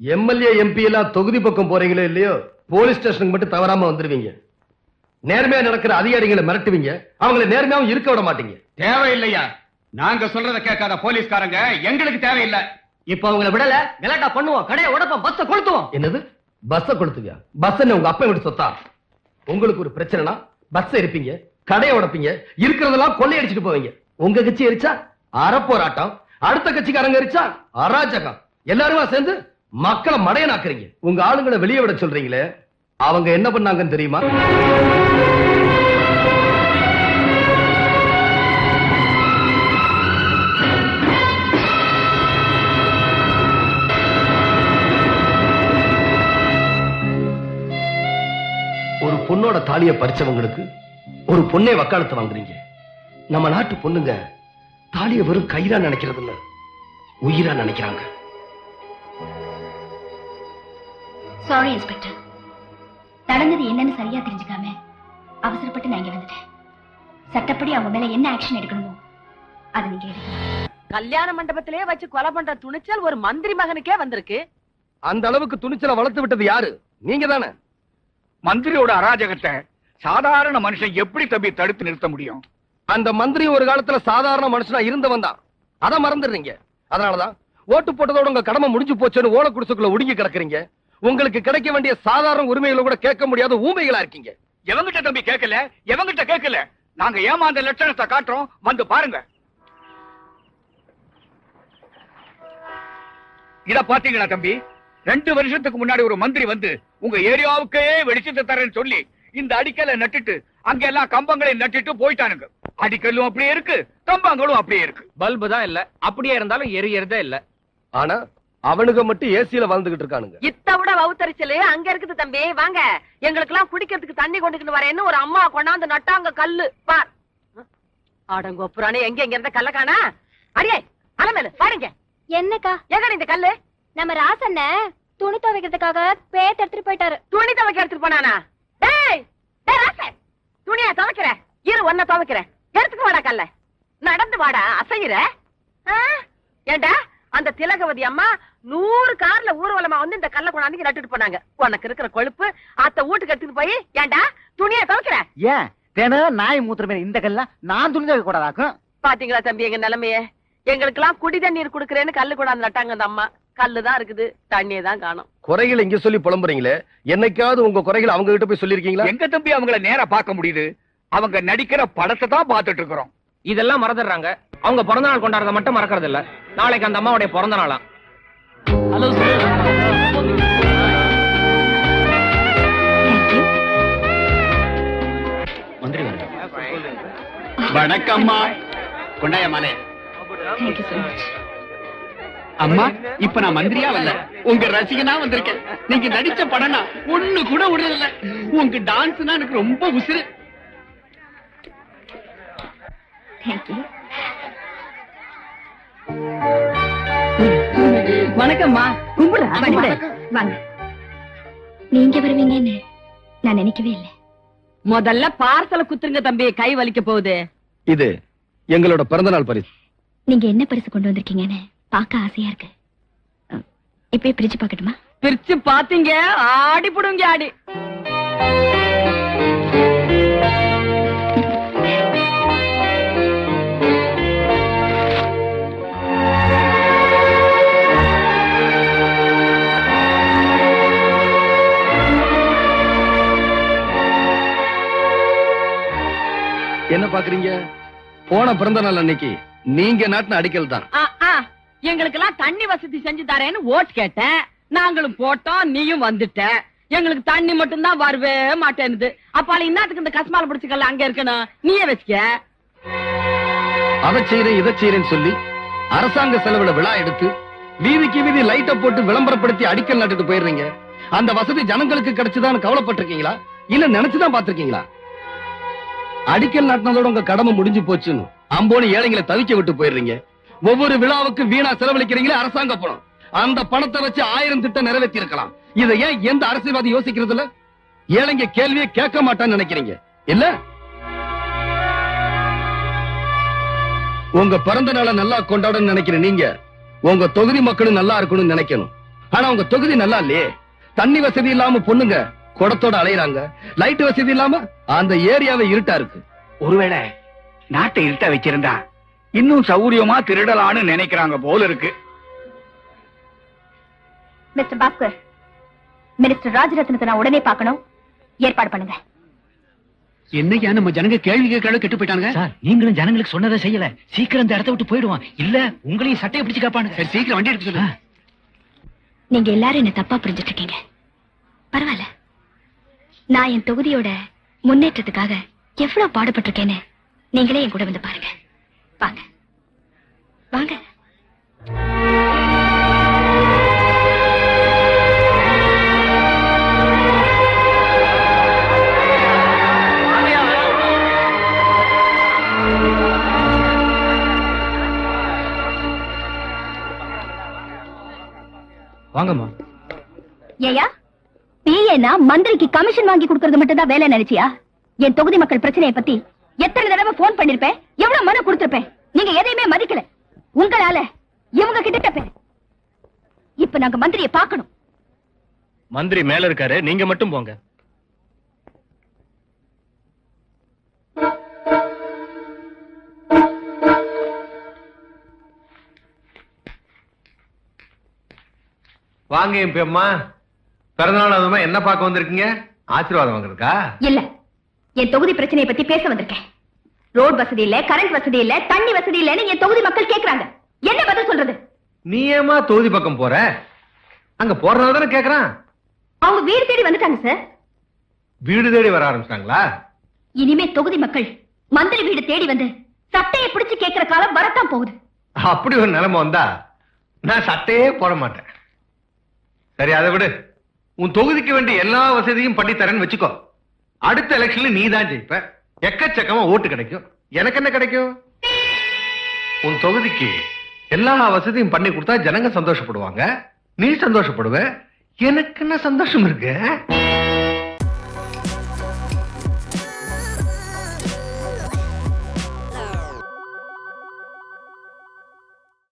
MLA MP எல்லாம் தொகுதி பக்கம் போறீங்களோ இல்லையோ போலீஸ் ஸ்டேஷனுக்கு மட்டும் தவறாம வந்துருவீங்க. நேர்மையா நடக்கிற அதிகாரிகளை மிரட்டுவீங்க. அவங்கள நேர்மையாவும் இருக்க விட மாட்டீங்க. தேவையில்லையா? நாங்க சொல்றத கேட்காத போலீஸ்காரங்க எங்களுக்கு தேவையில்லை. இப்ப அவங்கள விடல விளையாட்டா பண்ணுவோம் கடையை உடப்போம் பஸ்ஸ கொளுத்துவோம். என்னது? பஸ்ஸ கொடுத்துவியா பஸ் உங்க அப்பா விட்டு சொத்தா? உங்களுக்கு ஒரு பிரச்சனைனா பஸ் இருப்பீங்க கடையை உடைப்பீங்க இருக்கிறதெல்லாம் கொள்ளையடிச்சிட்டு போவீங்க. உங்க கட்சி எரிச்சா? அறப்போராட்டம். அடுத்த கட்சிக்காரங்க எரிச்சா? அராஜகம். எல்லாருமா சேர்ந்து மக்களை மடையனாக்குறீங்க. உங்க ஆளுங்களை வெளியே விட சொல்றீங்களே அவங்க என்ன பண்ணாங்கன்னு தெரியுமா? ஒரு பொண்ணோட தாலியை பறிச்சவங்களுக்கு ஒரு பொண்ணே வக்காலத்து வாங்குறீங்க. நம்ம நாட்டு பொண்ணுங்க தாலியை வெறும் கயிறா நினைக்கிறது இல்ல உயிரா நினைக்கிறாங்க. Sorry inspector. நடந்தது என்னன்னு சரியா தெரிஞ்சுக்காம அவசரப்பட்டு நான் இங்க வந்துட்டேன். சட்டப்படி அவங்க மேல என்ன ஆக்ஷன் எடுக்கணுமோ அதை நீங்க எடுக்கணும் கல்யாண மண்டபத்திலே வச்சு கொலை பண்ற துணிச்சல் ஒரு மந்திரி மகனுக்கே வந்திருக்கு. அந்த அளவுக்கு துணிச்சலை வளர்த்து விட்டது யாரு? நீங்க தானே. மந்திரியோட அராஜகத்தை சாதாரண மனுஷன் எப்படி தம்பி தடுத்து நிறுத்த முடியும்? அந்த மந்திரி ஒரு காலத்துல சாதாரண மனுஷனா இருந்தவன் தான் அதை மறந்துடுறீங்க. அதனாலதான் ஓட்டு போட்டதோட உங்க கடமை முடிஞ்சு போச்சுன்னு ஓலை குடிசுக்குள்ள ஒடுங்கி கிடக்குறீங்க. உங்களுக்கு கிடைக்க வேண்டிய சாதாரண உரிமைகளை கூட கேட்க முடியாத ஊமைகளா இருக்கீங்க. எவங்கிட்ட தம்பி கேட்கல? எவங்கிட்ட கேட்கல? நாங்க ஏமாந்த லட்சணத்தை காட்டுறோம். வந்து பாருங்க. இத பாத்தீங்களா தம்பி? ரெண்டு வருஷத்துக்கு முன்னாடி ஒரு மந்திரி வந்து உங்க ஏரியாவுக்கே வெளிச்சத்தை தரேன்னு சொல்லி இந்த அடிக்கலை நட்டுட்டு அங்க எல்லாம் கம்பங்களை நட்டுட்டு போயிட்டானுங்க. அடிக்கல்லும் அப்படியே இருக்கு கம்பங்களும் அப்படியே இருக்கு. பல்பு தான் இல்ல. அப்படியே இருந்தாலும் எரியறதே இல்ல. ஆனா அவனுங்க மட்டும் ஏசியில வாழ்ந்துகிட்டு இருக்கானுங்க. இத்த விட வவுத்தரிச்சலு அங்க இருக்குது தம்பி வாங்க. எங்களுக்கு எல்லாம் குடிக்கிறதுக்கு தண்ணி கொண்டுக்கிட்டு வரேன்னு ஒரு அம்மா கொண்டாந்து நட்டாங்க கல்லு. பார். ஆடங்கோ புராணி எங்க எங்க இருந்த கல்ல காணா? அடியே அலமேலு பாருங்க. என்னக்கா? எங்க இந்த கல்லு? நம்ம ராசண்ண துணி துவைக்கிறதுக்காக பேட் எடுத்துட்டு போயிட்டாரு. துணி துவைக்க எடுத்துட்டு போனானா? டேய் டேய் ராசே துணியா துவைக்கிற. இரு ஒன்ன துவைக்கிறேன். எடுத்துட்டு வாடா கல்ல. நடந்து வாடா அசையிற. ஆ? ஏண்டா அந்த திலகவதி அம்மா நூறு கார்ல ஊர்வலமா வந்து இந்த கல்ல கொண்டாந்து நட்டுட்டு போனாங்க. உனக்கு இருக்கிற கொழுப்பு அத்த வீட்டுக்கு எடுத்துட்டு போய் ஏண்டா துணியா துவைக்கிற? ஏன்? தினம் நாய் மூத்திர இந்த கல்ல நான் துணி துவைக்க கூடாதாக்கும்? பாத்தீங்களா தம்பி எங்க நிலைமைய? எங்களுக்கு எல்லாம் குடி தண்ணீர் குடுக்கறேன்னு கல்லு கொண்டாந்து நட்டாங்க அந்த அம்மா. கல்லு தான் இருக்குது தண்ணியை தான் காணும். குறைகளை இங்க சொல்லி புலம்புறீங்களே? என்னைக்காவது உங்க குறைகளை அவங்க கிட்ட போய் சொல்லிருக்கீங்களா எங்க தம்பி அவங்கள நேரா பார்க்க முடியுது? அவங்க நடிக்கிற படத்தை தான் பார்த்துட்டு இருக்கிறோம். இதெல்லாம் மறந்துடுறாங்க. அவங்க பிறந்த நாள் கொண்டாடுறத மட்டும் மறக்கறது இல்ல நாளைக்கு அந்த அம்மாவுடைய பிறந்த நாளாம் ஹலோ மந்திரி வணக்கம்மா. கொண்டாய மாலே. அம்மா இப்ப நான் மந்திரியா வரல. உங்க ரசிகனா வந்திருக்கேன். நீங்க நடிச்ச படம்னா ஒண்ணு கூட விடல. உங்க டான்ஸ்னா எனக்கு ரொம்ப உசுரு தேங்க்யூ வணக்கம்மா. கும்பிடு வாங்க வாங்க. நீங்க வருவீங்கன்னு நான் நினைக்கவே இல்லை. முதல்ல பார்சல குத்துருங்க தம்பி. கை வலிக்க போகுது. இது எங்களோட பிறந்தநாள் பரிசு. நீங்க என்ன பரிசு கொண்டு வந்திருக்கீங்கன்னு பார்க்க ஆசையா இருக்கு. அஹ், இப்பயே பிரிச்சு பார்க்கட்டுமா? பிரிச்சு பாத்தீங்க ஆடி புடுங்க ஆடி. பாக்குறீங்க? போன பிறந்த நாள் அன்னைக்கு நீங்க நாட்டின அடிக்கல் தான். ஆ, எங்களுக்கெல்லாம் தண்ணி வசதி செஞ்சு தரேன்னு ஓட் கேட்டேன். நாங்களும் போட்டோம் நீயும் வந்துட்ட. எங்களுக்கு தண்ணி மட்டும் தான் வரவே மாட்டேனுது அப்பால இன்னத்துக்கு இந்த கஸ்மால பிடிச்சுக்கல அங்க இருக்கணும்? நீயே வச்சுக்க. அதை செய்யறேன் இதை செய்யறேன்னு சொல்லி அரசாங்க செலவுல விழா எடுத்து வீதிக்கு வீதி லைட்ட போட்டு விளம்பரப்படுத்தி அடிக்கல் நட்டுட்டு போயிடுறீங்க. அந்த வசதி ஜனங்களுக்கு கிடைச்சுதான்னு கவலைப்பட்டிருக்கீங்களா? இல்ல நினைச்சுதான் பாத்திருக்கீங்களா அடிக்கல் நாட்டினதோட உங்க கடமை முடிஞ்சு போச்சுன்னு அம்போனு ஏழைங்களை தவிக்க விட்டு போயிடுறீங்க. ஒவ்வொரு விழாவுக்கு வீணா செலவழிக்கிறீங்களே அரசாங்க பணம். அந்த பணத்தை வச்சு ஆயிரம் திட்டம் நிறைவேற்றி இருக்கலாம் இதை ஏன் எந்த அரசியல்வாதி யோசிக்கிறது இல்ல ஏழைங்க கேள்வியே கேட்க மாட்டான்னு நினைக்கிறீங்க. இல்ல? உங்க பிறந்த நாளை நல்லா கொண்டாடணும் நினைக்கிற நீங்க உங்க தொகுதி மக்களும் நல்லா இருக்கணும்னு நினைக்கணும். ஆனா உங்க தொகுதி நல்லா இல்லையே. தண்ணி வசதி இல்லாம பொண்ணுங்க குடத்தோட அலையறாங்க. லைட் வசதி இல்லாம அந்த ஏரியாவே இருட்டா இருக்கு. ஒருவேளை நாட்டை இருட்ட வச்சிருந்தா இன்னும் சௌரியமா திருடலான்னு நினைக்கிறாங்க போல இருக்கு. மிஸ்டர் பாஸ்கர் மினிஸ்டர் ராஜரத்னத்தை நான் உடனே பார்க்கணும். ஏற்பாடு பண்ணுங்க. என்னையா நம்ம ஜனங்க கேள்வி கேட்கல கெட்டு போயிட்டாங்க சார் நீங்களும் ஜனங்களுக்கு சொன்னதை செய்யல. சீக்கிரம் இந்த இடத்த விட்டு போயிடுவான். இல்ல உங்களையும் சட்டையை பிடிச்சு கேட்பானுங்க சரி சீக்கிரம் வண்டி எடுத்து சொல்லு. நீங்க எல்லாரும் என்ன தப்பா புரிஞ்சிட்டு இருக்கீங்க? பரவாயில்ல. நான் என் தொகுதியோட முன்னேற்றத்துக்காக எவ்வளவு பாடுபட்டிருக்கேன்னு நீங்களே என் கூட வந்து பாருங்க. வாங்க. வாங்க. வாங்கம்மா. ஏயா? பிஏனா மந்திரிக்கு கமிஷன் வாங்கி கொடுக்கறது மட்டும் தான் வேலை நினைச்சியா? என் தொகுதி மக்கள் பிரச்சனையை பத்தி எத்தனை தடவை போன் பண்ணிருப்பேன்? எவ்வளவு மனு கொடுத்திருப்பேன்? நீங்க எதையுமே மதிக்கல. உங்களால இவங்க கிட்ட இப்ப நாங்க மந்திரியை பார்க்கணும். மந்திரி மேல இருக்காரு. நீங்க மட்டும் போங்க. வாங்க என் பெம்மா. பிறந்தநாள் அதுமா என்ன பார்க்க வந்திருக்கீங்க? ஆசீர்வாதம் வாங்குறதுக்கா? இல்ல. என் தொகுதி பிரச்சனையை பத்தி பேச வந்திருக்கேன். ரோட் வசதி இல்ல கரண்ட் வசதி இல்ல தண்ணி வசதி இல்லன்னு என் தொகுதி மக்கள் கேக்குறாங்க. என்ன பதில் சொல்றது? நீ ஏமா தொகுதி பக்கம் போற? அங்க போறதுனால தானே கேக்குறான். அவங்க வீடு தேடி வந்துட்டாங்க சார் வீடு தேடி வர ஆரம்பிச்சிட்டாங்களா? இனிமே தொகுதி மக்கள் மந்திரி வீடு தேடி வந்து சட்டையை பிடிச்சு கேக்குற காலம் வரத்தான் போகுது. அப்படி ஒரு நிலைமை வந்தா நான் சட்டையே போட மாட்டேன். சரி அதை விடு. உன் தொகுதிக்கு வேண்டிய எல்லா வசதியும் பண்ணி தரேன்னு வச்சுக்கோ. அடுத்த எலெக்ஷன்ல நீ தான் ஜெயிப்ப. எக்கச்சக்கமா ஓட்டு கிடைக்கும். எனக்கு என்ன கிடைக்கும்? உன் தொகுதிக்கு எல்லா வசதியும் பண்ணி கொடுத்தா ஜனங்க சந்தோஷப்படுவாங்க. நீ சந்தோஷப்படுவ? எனக்கு என்ன சந்தோஷம் இருக்கு?